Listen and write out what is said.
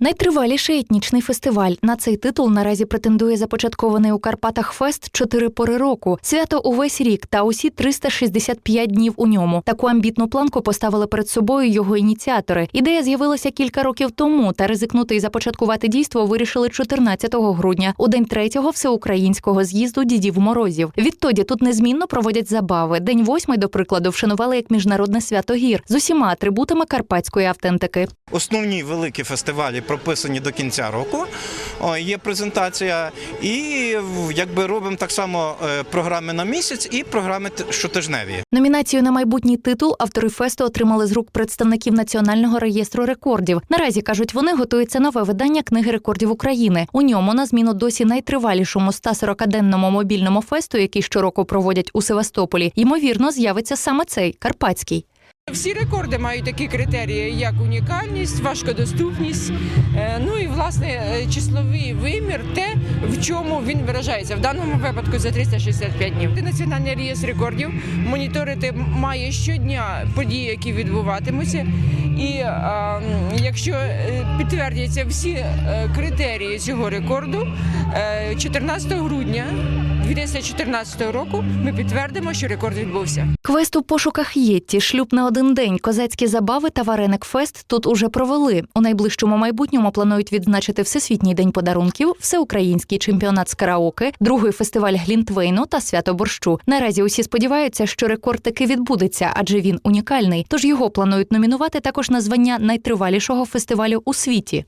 Найтриваліший етнічний фестиваль на цей титул наразі претендує започаткований у Карпатах фест чотири пори року. Свято увесь рік та усі 365 днів у ньому. Таку амбітну планку поставили перед собою його ініціатори. Ідея з'явилася кілька років тому, та ризикнути і започаткувати дійство вирішили 14 грудня, у день третього всеукраїнського з'їзду дідів морозів. Відтоді тут незмінно проводять забави. День восьмий, до прикладу, вшанували як міжнародне свято гір з усіма атрибутами карпатської автентики. Основні великі фестивалі прописані до кінця року. Є презентація, і якби робимо так само е, програми на місяць і програми щотижневі. Номінацію на майбутній титул автори фесту отримали з рук представників Національного реєстру рекордів. Наразі кажуть, вони готується нове видання книги рекордів України. У ньому на зміну досі найтривалішому 140-денному мобільному фесту, який щороку проводять у Севастополі, ймовірно, з'явиться саме цей карпатський. Всі рекорди мають такі критерії, як унікальність, важкодоступність, е, ну і власне е, числовий вимір, те, в чому він виражається. В даному випадку за 365 днів. Національний реєстр рекордів моніторити має щодня події, які відбуватимуться. І е, якщо підтвердяться всі критерії цього рекорду, е, 14 грудня 2014 року ми підтвердимо, що рекорд відбувся. Квест у пошуках Єтті, шлюб на один день, козацькі забави та вареник фест тут уже провели. У найближчому майбутньому планують відзначити Всесвітній день подарунків, всеукраїнський чемпіонат з караоке, другий фестиваль Глінтвейну та свято борщу. Наразі усі сподіваються, що рекорд таки відбудеться, адже він унікальний. Тож його планують номінувати також на звання найтривалішого фестивалю у світі.